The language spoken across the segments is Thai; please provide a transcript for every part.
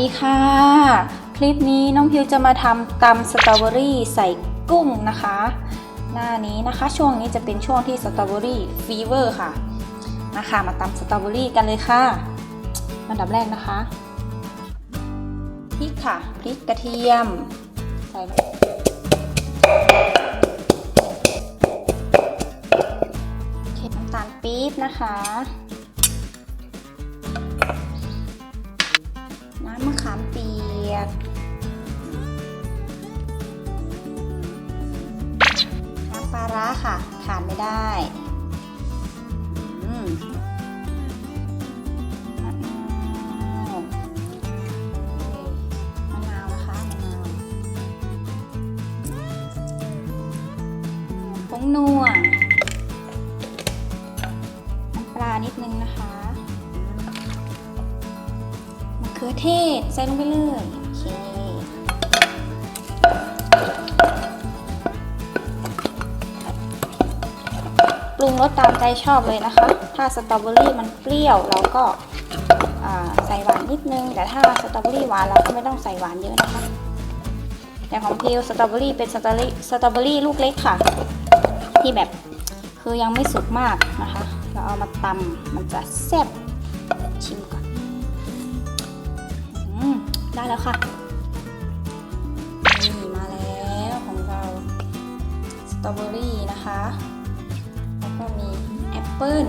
สวัสดีค่ะ คลิปนี้น้องพิวจะมาทำตำสตรอเบอรี่ใส่กุ้งนะคะ หน้านี้นะคะช่วงนี้จะเป็นช่วงที่สตรอเบอรี่ฟีเวอร์ค่ะนะคะมาตำสตรอเบอรี่กันเลยค่ะอันดับแรกนะคะพริกค่ะพริกกระเทียมใส่เทน้ำตาลปี๊บนะคะ งนัวน้ำปลานิดนึงนะคะมะเขือเทศใส่ลงไปเลยโอเคปรุงรสตามใจชอบเลยนะคะ ถ้าสตรอเบอรี่มันเปรี้ยวเราก็าใส่หวานนิดนึง แต่ถ้าสตรอเบอรี่หวานเราก็ไม่ต้องใส่หวานเยอะนะคะอย่างของพิวสตรอเบอรี่เป็นสตรอเบอรี่สตรอเบอรี่ลูกเล็กค่ะ ที่แบบคือยังไม่สุกมากนะคะ เราเอามาตำมันจะแซ่บชิมก่อนอืมได้แล้วค่ะนี่มาแล้วของเราสตรอเบอรี่นะคะ แล้วก็มีแอปเปิ้ล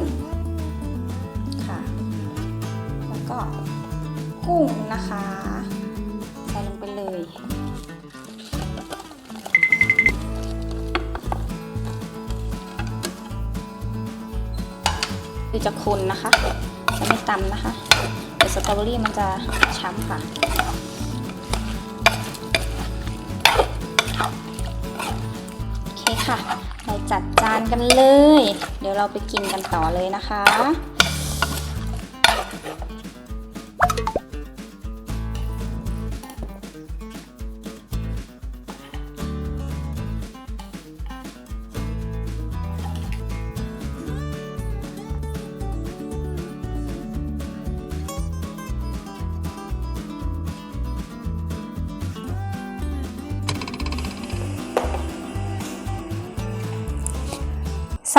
ค่ะ แล้วก็กุ้งนะคะ ใส่ลงไปเลย คือจะคนนะคะจะไม่ตำนะคะเดี๋ยวสตรอเบอรี่มันจะช้ำค่ะโอเคค่ะ เราจัดจานกันเลย เดี๋ยวเราไปกินกันต่อเลยนะคะ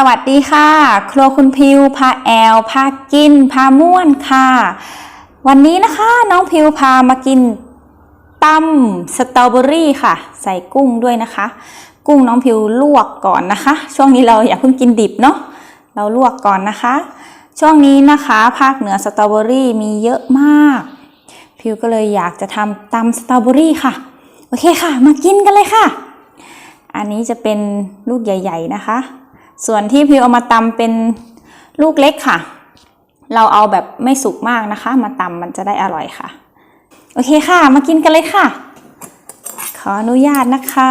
วัสดีค่ะ ครัวคุณพิวพาแอลพากินพาม่วนค่ะ วันนี้นะคะน้องพิวพามากินตำสตรอเบอรี่ค่ะ ใส่กุ้งด้วยนะคะ กุ้งน้องพิวลวกก่อนนะคะ ช่วงนี้เราอย่าเพิ่งกินดิบเนาะเราลวกก่อนนะคะ ช่วงนี้นะคะ ภาคเหนือสตรอเบอรี่มีเยอะมาก พิวก็เลยอยากจะทำตำสตรอเบอรี่ค่ะ โอเคค่ะ มากินกันเลยค่ะ อันนี้จะเป็นลูกใหญ่ ๆ นะคะ ส่วนที่พิวเอามาตำเป็นลูกเล็กค่ะ เราเอาแบบไม่สุกมากนะคะ มาตำมันจะได้อร่อยค่ะ โอเคค่ะ มากินกันเลยค่ะ ขออนุญาตนะคะ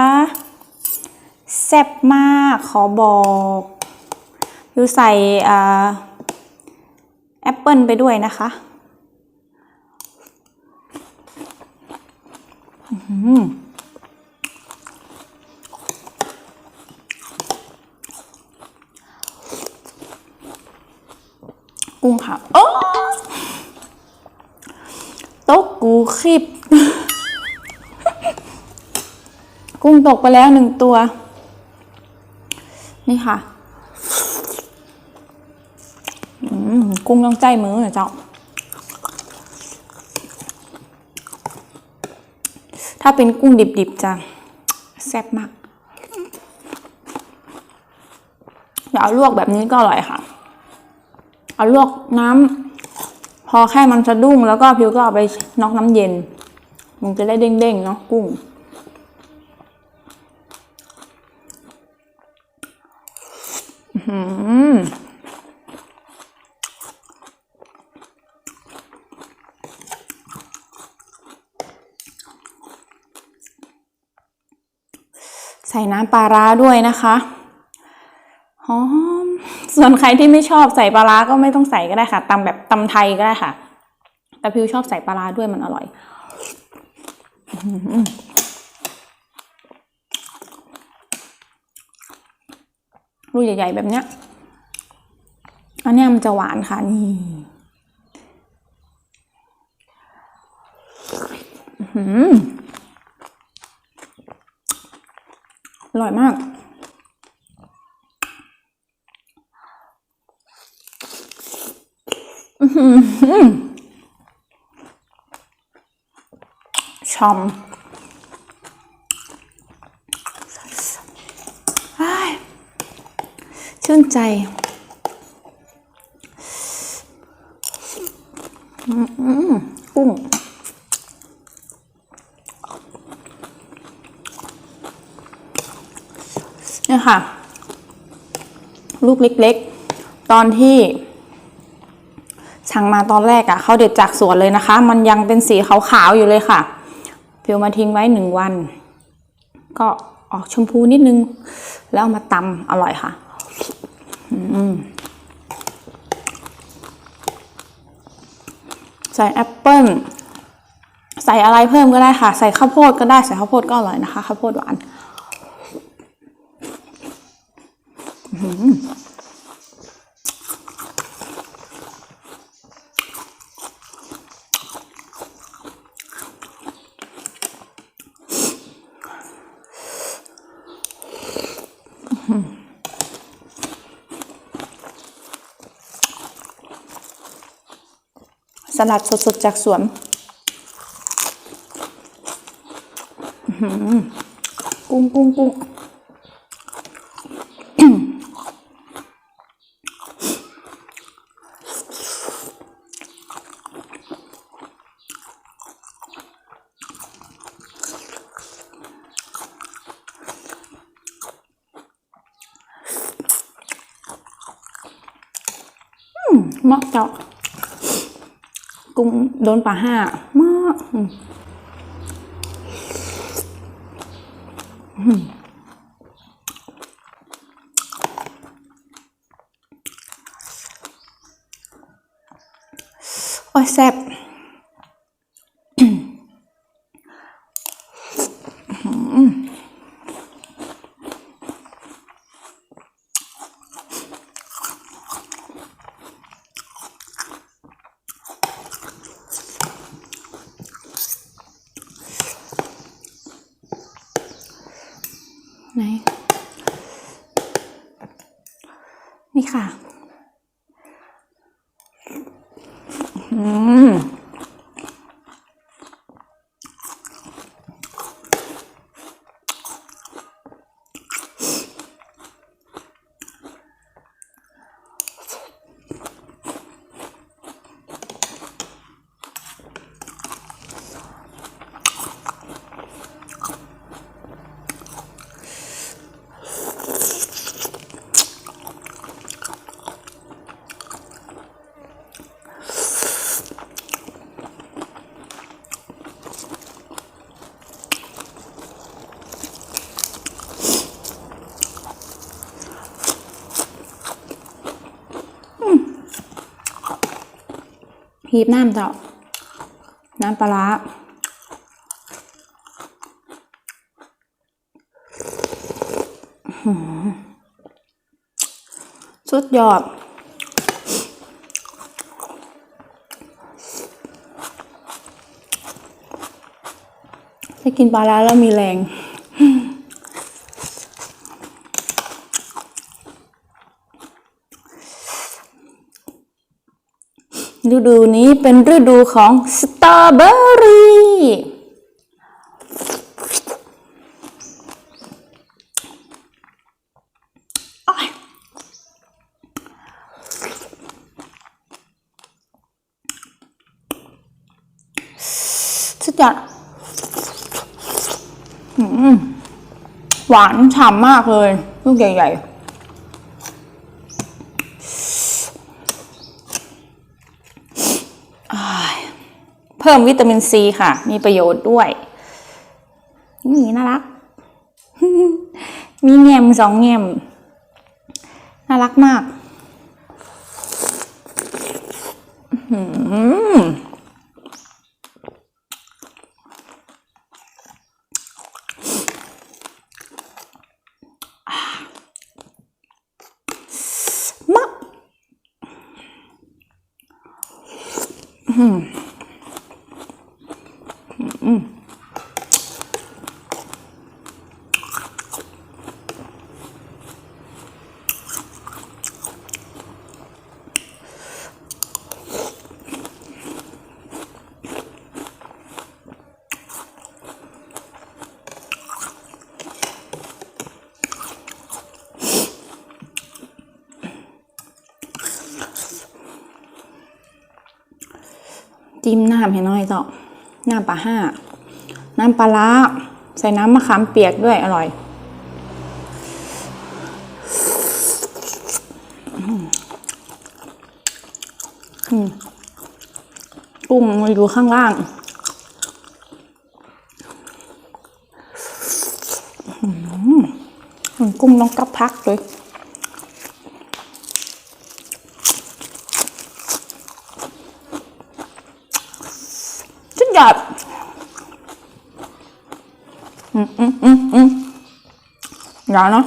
แซ่บมากขอบอกพิวใส่แอปเปิลไปด้วยนะคะอื้อ กุ้งค่ะโอ้ต๊ะกูคลิป กุ้งตกไปแล้วหนึ่งตัว นี่ค่ะอืมกุ้งต้องใจมือเหรอเจ้า ถ้าเป็นกุ้งดิบๆจะแซ่บมากอย่าเอาลวกแบบนี้ก็อร่อยค่ะ เอาลวกน้ำพอแค่มันสะดุ้งแล้วก็พิวก็เอาไปน็อกน้ำเย็น มันจะได้เด้งๆเนาะกุ้งอื้อหือใส่น้ำปลาร้าด้วยนะคะ ส่วนใครที่ไม่ชอบใส่ปลาร้าก็ไม่ต้องใส่ก็ได้ค่ะตำแบบตำไทยก็ได้ค่ะ แต่พิวชอบใส่ปลาร้าด้วยมันอร่อยลูกใหญ่ๆแบบเนี้ย อันนี้มันจะหวานค่ะนี่อร่อยมาก อื้อหือ ชอมชื่นใจอุ้งเนี่ยค่ะ ลูกเล็กๆ ตอนที่ สั่งมาตอนแรกอะ่ะเขาเด็ดจากสวนเลยนะคะ มันยังเป็นสีขาวๆอยู่เลยค่ะพิวมาทิ้งไว้หนึ่งวัน ก็ออกชมพูนิดนึง แล้วมาตำอร่อยค่ะใส่แอปเปิ้ลใส่อะไรเพิ่มก็ได้ค่ะ ใส่ข้าวโพดก็ได้ใส่ข้าวโพดก็อร่อยนะคะข้าวโพดหวาน สลัดสดๆจากสวนกุ้งกุ้งกุ้ง อื มากเจ้ะกุ้งโดนปลาห้ามากอืมอืมโอ้ยแซ่บ ค่ะ อืม พีบน้ำเจ้าน้ำปลาสุดยอด ได้กินปลาร้าแล้วมีแรง ฤดูนี้เป็นฤดูของสตรอเบอรี่สุดยอดหวานฉ่ำมากเลย ลูกใหญ่ ๆ เพิ่มวิตามินซีค่ะ มีประโยชน์ด้วย นี่น่ารัก มีแง่มสองแง่มน่ารักมากอื้อหือม จิ้มน้ำให้น้อยจ้ะ น้ำปลาห้า น้ำปลาร้าใส่น้ำมะขามเปียกด้วยอร่อย กุ้งมันอยู่ข้างล่าง กุ้งต้องกับพักเลย ชุดยอดอืมอืมอืมอืมยาวเนาะ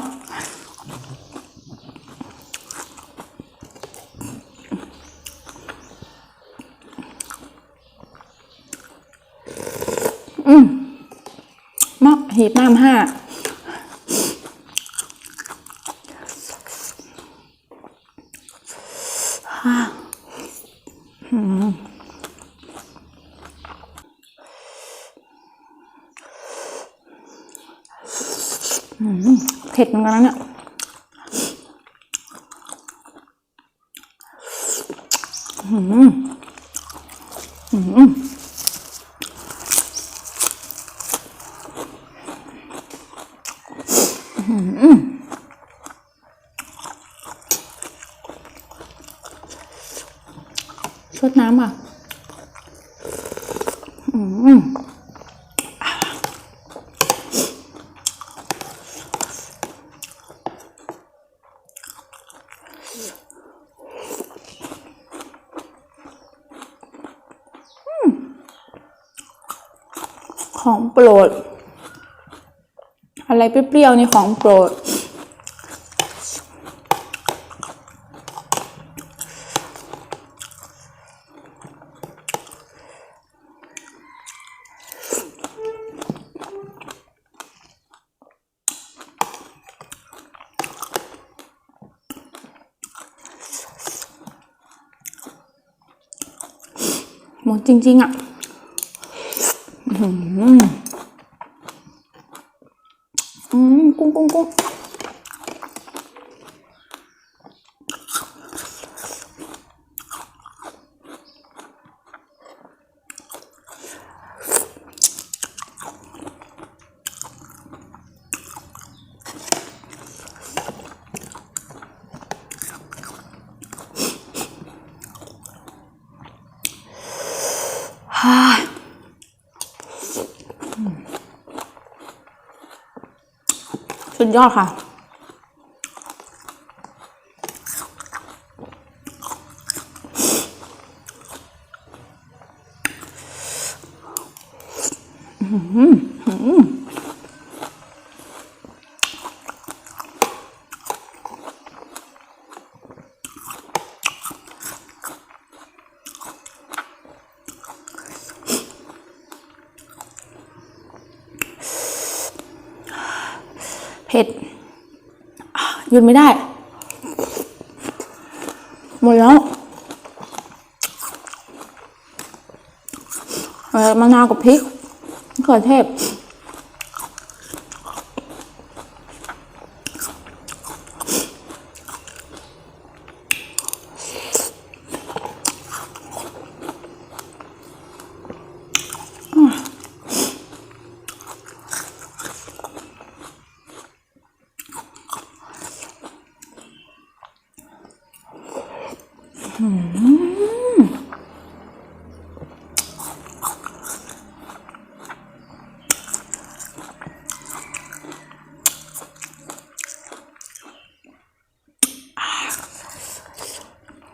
อืมมะหีบน้ำห้า เผ็ดเหมือนกันนะเนี่ยอื้อหืออื้อหืออื้อหือชดน้ำอะ อืม ของ โปรด อะไรเปรี้ยวๆนี่ของโปรด หมดจริง ๆ อะ อืม กุ้ง ยอดค่ะเผ็ด ห ยืนไม่ได้ หมดแล้วมะนาวกับพริกเขือเทศหีบหน้าเหมือนกันเจ้า อืมอ้ายหมดเกลี้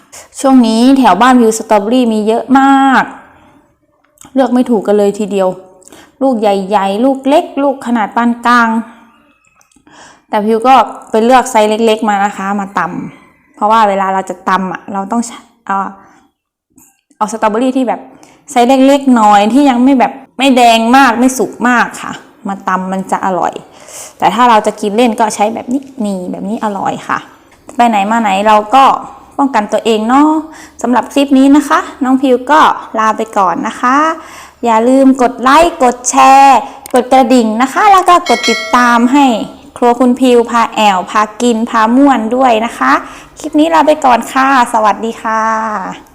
ช่วงนี้แถวบ้านวิวสตรอเบอรี่มีเยอะมาก เลือกไม่ถูกกันเลยทีเดียว ลูกใหญ่ๆ ลูกเล็ก ลูกขนาดปานกลาง แต่พิวก็ไปเลือกไซส์เล็ก ๆ มานะคะ มาตำเพราะว่าเวลาเราจะตำอะเราต้องเอาเอาสตรอเบอรี่ที่แบบไซส์เล็กๆหน่อยที่ยังไม่แบบไม่แดงมากไม่สุกมากค่ะ มาตำมันจะอร่อย แต่ถ้าเราจะกินเล่นก็ใช้แบบนี้นี่แบบนี้อร่อยค่ะ ไปไหนมาไหนเราก็ ป้องกันตัวเองเนาะสำหรับคลิปนี้นะคะ น้องพิวก็ลาไปก่อนนะคะ อย่าลืมกดไลค์กดแชร์ กดกระดิ่งนะคะ แล้วก็กดติดตามให้ครัวคุณพิวพาแอลพากินพาม่วนด้วยนะคะ คลิปนี้ลาไปก่อนค่ะ สวัสดีค่ะ